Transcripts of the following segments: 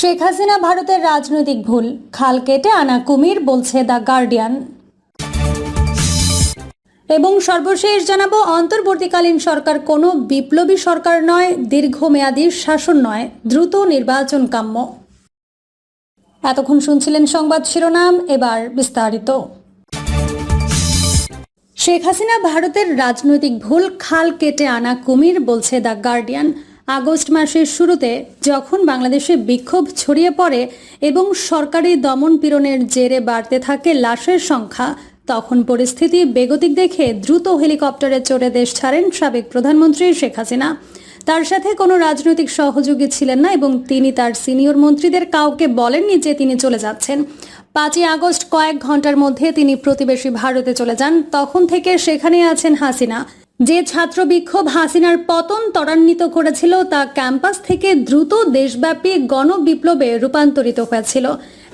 শেখ হাসিনা ভারতের রাজনৈতিক ভুল, খাল কেটে আনা কুমির বলছে দ্য গার্ডিয়ান। এবং সর্বশেষ জানাব, অন্তর্বর্তীকালীন সরকার কোনো বিপ্লবী সরকার নয়, দীর্ঘমেয়াদী শাসন নয়, দ্রুত নির্বাচন কাম্য। এতক্ষণ শুনছিলেন সংবাদ শিরোনাম, এবার বিস্তারিত। শেখ হাসিনা ভারতের রাজনৈতিক ভুল, খাল কেটে আনা কুমির বলছে দ্য গার্ডিয়ান। আগস্ট মাসের শুরুতে যখন বাংলাদেশে বিক্ষোভ ছড়িয়ে পড়ে এবং সরকারি দমন পীড়নের জেরে বাড়তে থাকে লাশের সংখ্যা, তখন পরিস্থিতি বেগতিক দেখে দ্রুত হেলিকপ্টারে চড়ে দেশ ছাড়েন সাবেক প্রধানমন্ত্রী শেখ হাসিনা। তার সাথে কোনো রাজনৈতিক সহযোগী ছিলেন না এবং তিনি তার সিনিয়র মন্ত্রীদের কাউকে বলেননি যে তিনি চলে যাচ্ছেন। পাঁচই আগস্ট কয়েক ঘণ্টার মধ্যে তিনি প্রতিবেশী ভারতে চলে যান, তখন থেকে সেখানে আছেন হাসিনা। যে ছাত্র বিক্ষোভ হাসিনার পতন ত্বরান্বিত করেছিল, তা ক্যাম্পাস থেকে দ্রুত দেশব্যাপী গণবিপ্লবে রূপান্তরিত হয়েছিল।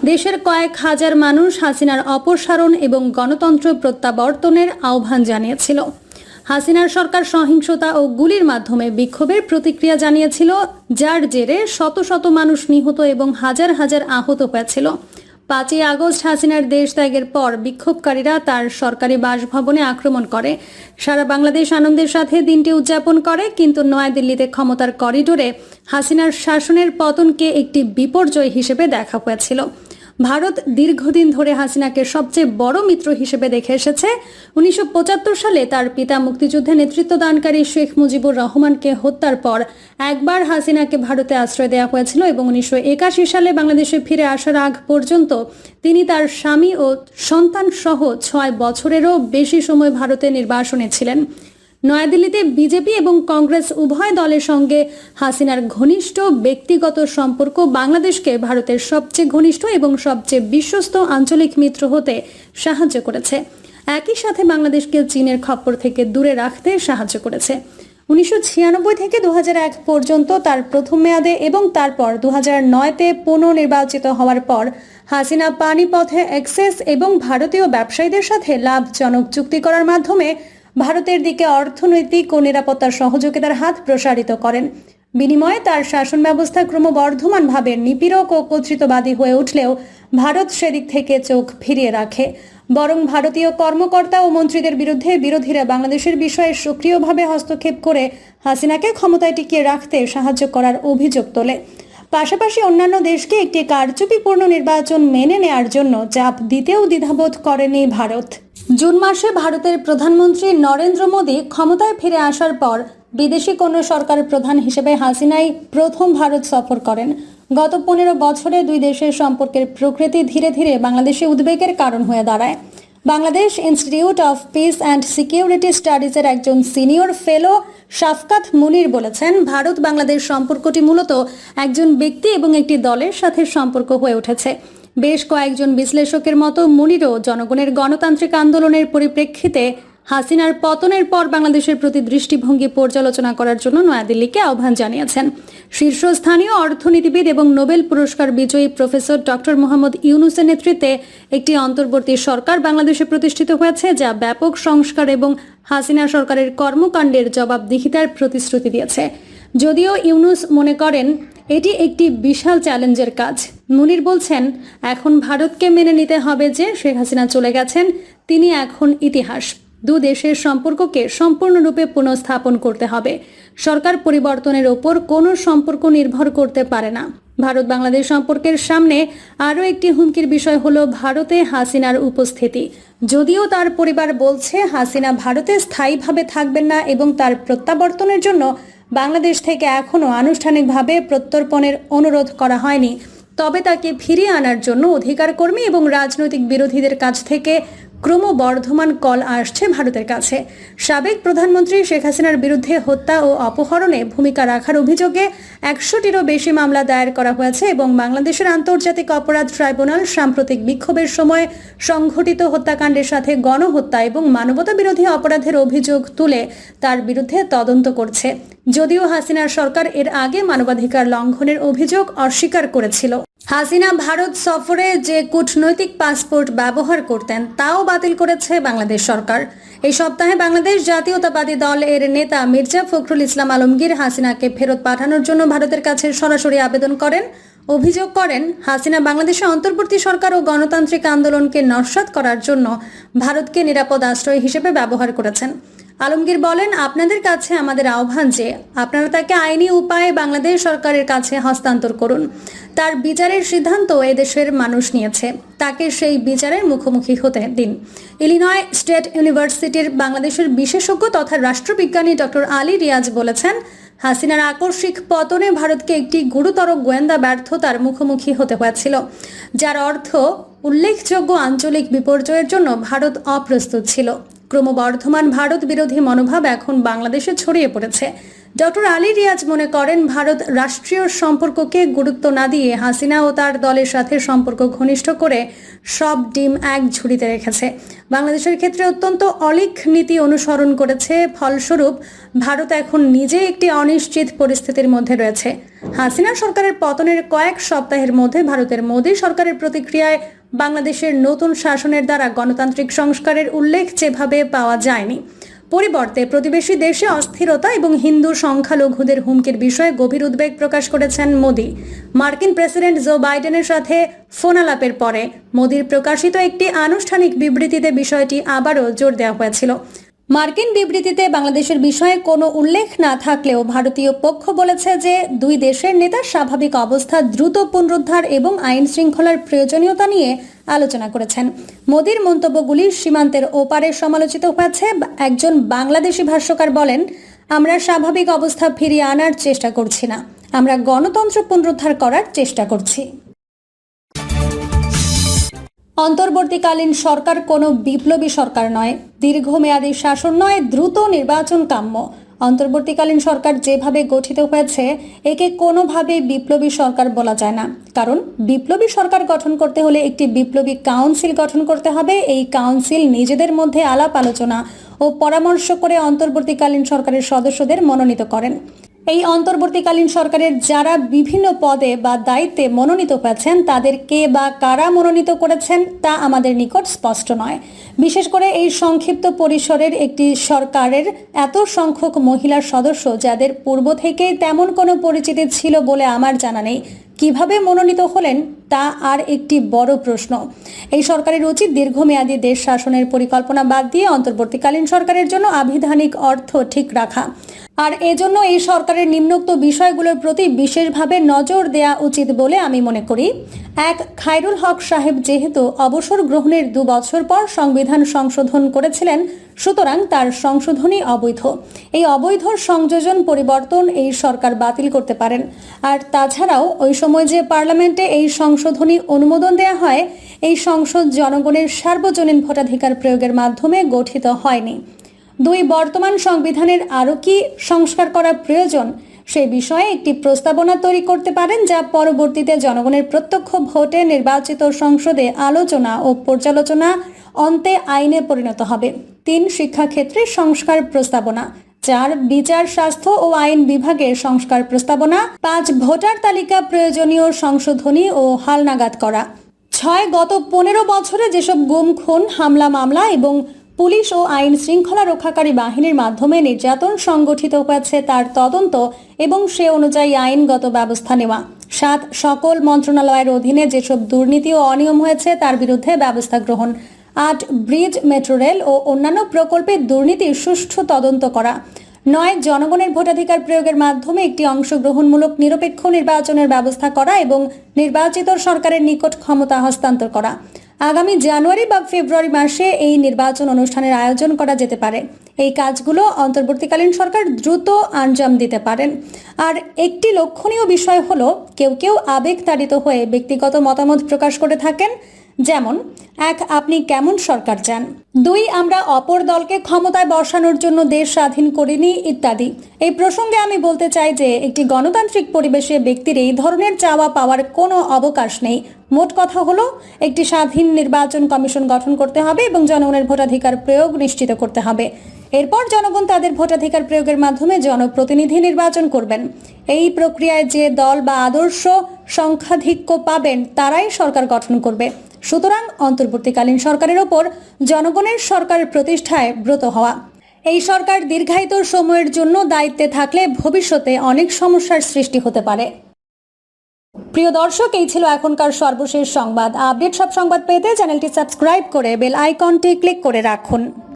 দেশের কয়েক হাজার মানুষ হাসিনার অপসারণ এবং গণতন্ত্র প্রত্যাবর্তনের আহ্বান জানিয়েছিল। হাসিনার সরকার সহিংসতা ও গুলির মাধ্যমে বিক্ষোভের প্রতিক্রিয়া জানিয়েছিল, যার জেরে শত শত মানুষ নিহত এবং হাজার হাজার আহত হয়েছিল। পাঁচই আগস্ট হাসিনার দেশ ত্যাগের পর বিক্ষোভকারীরা তার সরকারি বাসভবনে আক্রমণ করে। সারা বাংলাদেশ আনন্দের সাথে দিনটি উদযাপন করে, কিন্তু নয়াদিল্লিতে ক্ষমতার করিডোরে হাসিনার শাসনের পতনকে একটি বিপর্যয় হিসেবে দেখা হয়েছিল। ভারত দীর্ঘদিন ধরে হাসিনাকে সবচেয়ে বড় মিত্র হিসেবে দেখে এসেছে। উনিশশো পঁচাত্তর সালে তার পিতা মুক্তিযুদ্ধে নেতৃত্ব দানকারী শেখ মুজিবুর রহমানকে হত্যার পর একবার হাসিনাকে ভারতে আশ্রয় দেওয়া হয়েছিল এবং উনিশশো একাশি সালে বাংলাদেশে ফিরে আসার আগ পর্যন্ত তিনি তার স্বামী ও সন্তান সহ ছয় বছরেরও বেশি সময় ভারতে নির্বাসনে ছিলেন। নয়াদিল্লিতে বিজেপি এবং কংগ্রেস উভয় দলের সঙ্গে হাসিনার ঘনিষ্ঠ ব্যক্তিগত সম্পর্ক বাংলাদেশকে ভারতের সবচেয়ে ঘনিষ্ঠ এবং সবচেয়ে বিশ্বস্ত আঞ্চলিক মিত্র হতে সাহায্য করেছে। একই সাথে বাংলাদেশকে চীনের খপ্পর থেকে দূরে রাখতে সাহায্য করেছে। উনিশশো ছিয়ানব্বই থেকে দু হাজার এক পর্যন্ত তার প্রথম মেয়াদে এবং তারপর দু নয়তে পুনর্নির্বাচিত হওয়ার পর হাসিনা পানিপথে এক্সেস এবং ভারতীয় ব্যবসায়ীদের সাথে লাভজনক চুক্তি করার মাধ্যমে ভারতের দিকে অর্থনৈতিক ও নিরাপত্তার সহযোগিতার হাত প্রসারিত করেন। বিনিময়ে তার শাসন ব্যবস্থা ক্রমবর্ধমানভাবে নিপীড়ক ও কর্তৃত্ববাদী হয়ে উঠলেও ভারত সেদিক থেকে চোখ ফিরিয়ে রাখে। বরং ভারতীয় কর্মকর্তা ও মন্ত্রীদের বিরুদ্ধে বিরোধীরা বাংলাদেশের বিষয়ে সক্রিয়ভাবে হস্তক্ষেপ করে হাসিনাকে ক্ষমতায় টিকিয়ে রাখতে সাহায্য করার অভিযোগ তোলে। পাশাপাশি অন্যান্য দেশকে একটি কারচুপিপূর্ণ নির্বাচন মেনে নেয়ার জন্য চাপ দিতেও দ্বিধাবোধ করেনি ভারত। জুন মাসে ভারতের প্রধানমন্ত্রী নরেন্দ্র মোদী ক্ষমতায় ফিরে আসার পর বিদেশি কোনো সরকারের প্রধান হিসেবে হাসিনাই প্রথম ভারত সফর করেন। গত পনেরো বছরে দুই দেশের সম্পর্কের প্রকৃতি ধীরে ধীরে বাংলাদেশে উদ্বেগের কারণ হয়ে দাঁড়ায়। Bangladesh institute of peace and security স্টাডিজের একজন সিনিয়র ফেলো শাফকাত মুনির বলেছেন ভারত বাংলাদেশ সম্পর্কটি মূলত একজন ব্যক্তি এবং একটি দলের সাথে সম্পর্ক হয়ে উঠেছে। বেশ কয়েকজন বিশ্লেষকের মতো মুনিরও জনগণের গণতান্ত্রিক আন্দোলনের পরিপ্রেক্ষিতে হাসিনার পতনের পর বাংলাদেশের প্রতি দৃষ্টিভঙ্গি পর্যালোচনা করার জন্য নয়াদিল্লিকে আহ্বান জানিয়েছেন। শীর্ষস্থানীয় অর্থনীতিবিদ এবং নোবেল পুরস্কার বিজয়ী প্রফেসর ডক্টর মোহাম্মদ ইউনুসের নেতৃত্বে একটি অন্তর্বর্তী সরকার বাংলাদেশে প্রতিষ্ঠিত হয়েছে, যা ব্যাপক সংস্কার এবং হাসিনা সরকারের কর্মকাণ্ডের জবাবদিহিতার প্রতিশ্রুতি দিয়েছে। যদিও ইউনুস মনে করেন এটি একটি বিশাল চ্যালেঞ্জের কাজ। মুনির বলছেন, এখন ভারতকে মেনে নিতে হবে যে শেখ হাসিনা চলে গেছেন, তিনি এখন ইতিহাস। দু দেশের সম্পর্ককে সম্পূর্ণরূপে পুনঃস্থাপন করতে হবে। সরকার পরিবর্তনের ওপর কোনো সম্পর্ক নির্ভর করতে পারে না। ভারত বাংলাদেশ সম্পর্কের সামনে আরও একটি হুমকির বিষয় হল ভারতে হাসিনার উপস্থিতি। যদিও তার পরিবার বলছে, হাসিনা ভারতে স্থায়ীভাবে থাকবেন না এবং তার প্রত্যাবর্তনের জন্য বাংলাদেশ থেকে এখনও আনুষ্ঠানিকভাবে প্রত্যর্পণের অনুরোধ করা হয়নি। তবে তাকে ফিরিয়ে আনার জন্য অধিকার কর্মী এবং রাজনৈতিক বিরোধীদের কাছ থেকে ক্রমবর্ধমান কল আসছে ভারতের কাছে। সাবেক প্রধানমন্ত্রী শেখ হাসিনার বিরুদ্ধে হত্যা ও অপহরণে ভূমিকা রাখার অভিযোগে একশোটিরও বেশি মামলা দায়ের করা হয়েছে এবং বাংলাদেশের আন্তর্জাতিক অপরাধ ট্রাইব্যুনাল সাম্প্রতিক বিক্ষোভের সময় সংঘটিত হত্যাকাণ্ডের সাথে গণহত্যা এবং মানবতা বিরোধী অপরাধের অভিযোগ তুলে তার বিরুদ্ধে তদন্ত করছে। যদিও হাসিনার সরকার এর আগে মানবাধিকার লঙ্ঘনের অভিযোগ অস্বীকার করেছিল। হাসিনা ভারত সফরে যে কূটনৈতিক পাসপোর্ট ব্যবহার করতেন, তাও বাতিল করেছে বাংলাদেশ সরকার। এই সপ্তাহে বাংলাদেশ জাতীয়তাবাদী দল এর নেতা মির্জা ফখরুল ইসলাম আলমগীর হাসিনাকে ফেরত পাঠানোর জন্য ভারতের কাছে সরাসরি আবেদন করেন। অভিযোগ করেন, হাসিনা বাংলাদেশে অন্তর্বর্তী সরকার ও গণতান্ত্রিক আন্দোলনকে নস্যাৎ করার জন্য ভারতকে নিরাপদ আশ্রয় হিসেবে ব্যবহার করেছেন। আলমগীর বলেন, আপনাদের কাছে আমাদের আহ্বান যে আপনারা তাকে আইনি উপায়ে বাংলাদেশ সরকারের কাছে হস্তান্তর করুন। তার বিচারের সিদ্ধান্ত এদেশের মানুষ নিয়েছে। তাকে সেই বিচারের মুখোমুখি হতে দিন। ইলিনয় স্টেট ইউনিভার্সিটির বাংলাদেশের বিশেষজ্ঞ তথা রাষ্ট্রবিজ্ঞানী ডক্টর আলী রিয়াজ বলেছেন, হাসিনার আকস্মিক পতনে ভারতকে একটি গুরুতর গোয়েন্দা ব্যর্থতার মুখোমুখি হতে হয়েছিল, যার অর্থ উল্লেখযোগ্য আঞ্চলিক বিপর্যয়ের জন্য ভারত অপ্রস্তুত ছিল। ক্রমবর্ধমান ভারত বিরোধী মনোভাব এখন বাংলাদেশে ছড়িয়ে পড়েছে। ডক্টর আলী রিয়াজ মনে করেন, ভারত রাষ্ট্রীয় সম্পর্ককে গুরুত্ব না দিয়ে হাসিনা ও তার দলের সাথে সম্পর্ক ঘনিষ্ঠ করে সব ডিম এক ঝুড়িতে রেখেছে। বাংলাদেশের ক্ষেত্রে অত্যন্ত অলিক নীতি অনুসরণ করেছে। ফলস্বরূপ, ভারত এখন নিজে একটি অনিশ্চিত পরিস্থিতির মধ্যে রয়েছে। হাসিনা সরকারের পতনের কয়েক সপ্তাহের মধ্যে ভারতের মোদী সরকারের প্রতিক্রিয়ায় বাংলাদেশের নতুন শাসনের দ্বারা গণতান্ত্রিক সংস্কারের উল্লেখ যেভাবে পাওয়া যায়নি। পরিবর্তে প্রতিবেশী দেশে অস্থিরতা এবং হিন্দু সংখ্যালঘুদের হুমকির বিষয়ে গভীর উদ্বেগ প্রকাশ করেছেন মোদী। মার্কিন প্রেসিডেন্ট জো বাইডেনের সাথে ফোনালাপের পরে মোদীর প্রকাশিত একটি আনুষ্ঠানিক বিবৃতিতে বিষয়টি আবারও জোর দেওয়া হয়েছিল। মার্কিন বিবৃতিতে বাংলাদেশের বিষয়ে কোনো উল্লেখ না থাকলেও ভারতীয় পক্ষ বলেছে যে দুই দেশের নেতা স্বাভাবিক অবস্থা দ্রুত পুনরুদ্ধার এবং আইন শৃঙ্খলার প্রয়োজনীয়তা নিয়ে আলোচনা করেছেন। মোদির মন্তব্যগুলি সীমান্তের ওপারে সমালোচিত হয়েছে। একজন বাংলাদেশি ভাষ্যকার বলেন, আমরা স্বাভাবিক অবস্থা ফিরিয়ে আনার চেষ্টা করছি না। আমরা গণতন্ত্র পুনরুদ্ধার করার চেষ্টা করছি। অন্তর্বর্তীকালীন সরকার কোনো বিপ্লবী সরকার নয়, দীর্ঘমেয়াদী শাসন নয়, দ্রুত নির্বাচন কাম্য। অন্তর্বর্তীকালীন সরকার যেভাবে গঠিত হয়েছে, একে কোনোভাবে বিপ্লবী সরকার বলা যায় না। কারণ বিপ্লবী সরকার গঠন করতে হলে একটি বিপ্লবী কাউন্সিল গঠন করতে হবে। এই কাউন্সিল নিজেদের মধ্যে আলাপ আলোচনা ও পরামর্শ করে অন্তর্বর্তীকালীন সরকারের সদস্যদের মনোনীত করেন। এই অন্তর্বর্তীকালীন সরকারের যারা বিভিন্ন পদে বা দায়িত্বে মনোনীত হয়েছেন, তাদের কে বা কারা মনোনীত করেছেন তা আমাদের নিকট স্পষ্ট নয়। বিশেষ করে এই সংক্ষিপ্ত পরিসরের একটি সরকারের এত সংখ্যক মহিলা সদস্য যাদের পূর্ব থেকে তেমন কোনো পরিচিতি ছিল বলে আমার জানা নেই। কীভাবে মনোনীত হলেন? তা আর একটি বড় প্রশ্ন। এই সরকারের উচিত দীর্ঘমেয়াদী দেশ শাসনের পরিকল্পনা বাদ দিয়ে অন্তর্বর্তীকালীন সরকারের জন্য আবিধানিক অর্থ ঠিক রাখা। আর এজন্য এই সরকারের নিম্নোক্ত বিষয়গুলোর প্রতি বিশেষভাবে নজর দেয়া উচিত বলে আমি মনে করি। এক, খায়রুল হক সাহেব যেহেতু অবসর গ্রহণের দু বছর পর সংবিধান সংশোধন করেছিলেন, সুতরাং তার সংশোধনই অবৈধ। এই অবৈধ সংযোজন পরিবর্তন এই সরকার বাতিল করতে পারেন। আর তাছাড়াও ওই সময় যে পার্লামেন্টে এই সংশোধনী অনুমোদন দেওয়া হয়, এই সংসদ জনগণের সার্বজনীন ভোটাধিকার প্রয়োগের মাধ্যমে গঠিত হয়নি। দুই বর্তমান সংবিধানের আরও কি সংস্কার করা প্রয়োজন, সে বিষয়ে একটি প্রস্তাবনা তৈরি করতে পারেন যা পরবর্তীতে জনগণের প্রত্যক্ষ ভোটে নির্বাচিত সংসদে আলোচনা ও পর্যালোচনা অন্তে আইনে পরিণত হবে। তিন শিক্ষাক্ষেত্রে সংস্কার প্রস্তাবনা চার বিচার, স্বাস্থ্য ও আইন বিভাগের সংস্কার প্রস্তাবনা, পাঁচ ভোটার তালিকা প্রয়োজনীয় সংশোধনী ও হালনাগাদ করা। ছয় গত পনেরো বছরে যেসব গুম, খুন, হামলা, মামলা এবং পুলিশ ও আইন শৃঙ্খলা রক্ষাকারী বাহিনীর মাধ্যমে নির্যাতন সংগঠিত হয়েছে তার তদন্ত এবং সে অনুযায়ী আইনগত ব্যবস্থা নেওয়া। সাত সকল মন্ত্রণালয়ের অধীনে যেসব দুর্নীতি ও অনিয়ম হয়েছে তার বিরুদ্ধে ব্যবস্থা গ্রহণ। আট ব্রিজ, মেট্রো রেল ও অন্যান্য প্রকল্পে দুর্নীতির সুষ্ঠু তদন্ত করা। নয়, জনগণের ভোটাধিকার প্রয়োগের মাধ্যমে একটি অংশগ্রহণমূলক নিরপেক্ষ নির্বাচনের ব্যবস্থা করা এবং নির্বাচিত সরকারের নিকট ক্ষমতা হস্তান্তর করা। আগামী জানুয়ারি বা ফেব্রুয়ারি মাসে এই নির্বাচন অনুষ্ঠানের আয়োজন করা যেতে পারে। এই কাজগুলো অন্তর্বর্তীকালীন সরকার দ্রুত আঞ্জাম দিতে পারেন। আর একটি লক্ষণীয় বিষয় হলো, কেউ কেউ আবেগ তাড়িত হয়ে ব্যক্তিগত মতামত প্রকাশ করে থাকেন। যেমন, এক, আপনি কেমন সরকার চান? দুই, আমরা অপর দলকে ক্ষমতায় বসানোর জন্য দেশ স্বাধীন করিনি, ইত্যাদি। এই প্রসঙ্গে আমি বলতে চাই যে, একটি গণতান্ত্রিক পরিবেশে ব্যক্তির এই ধরনের চাওয়া পাওয়ার কোনো অবকাশ নেই। মোট কথা হলো, একটি স্বাধীন নির্বাচন কমিশন গঠন করতে হবে এবং জনগণের ভোটাধিকার প্রয়োগ নিশ্চিত করতে হবে। এরপর জনগণ তাদের ভোটাধিকার প্রয়োগের মাধ্যমে জনপ্রতিনিধি নির্বাচন করবেন। এই প্রক্রিয়ায় যে দল বা আদর্শ সংখ্যাধিক্য পাবেন, তারাই সরকার গঠন করবে। সুতরাং অন্তর্বর্তীকালীন সরকারের ওপর জনগণের সরকার প্রতিষ্ঠায় ব্রত হওয়া। এই সরকার দীর্ঘায়িত সময়ের জন্য দায়িত্বে থাকলে ভবিষ্যতে অনেক সমস্যার সৃষ্টি হতে পারে। প্রিয় দর্শক, এই ছিল এখনকার সর্বশেষ সংবাদ। আপডেট সব সংবাদ পেতে চ্যানেলটি সাবস্ক্রাইব করে বেল আইকনটি ক্লিক করে রাখুন।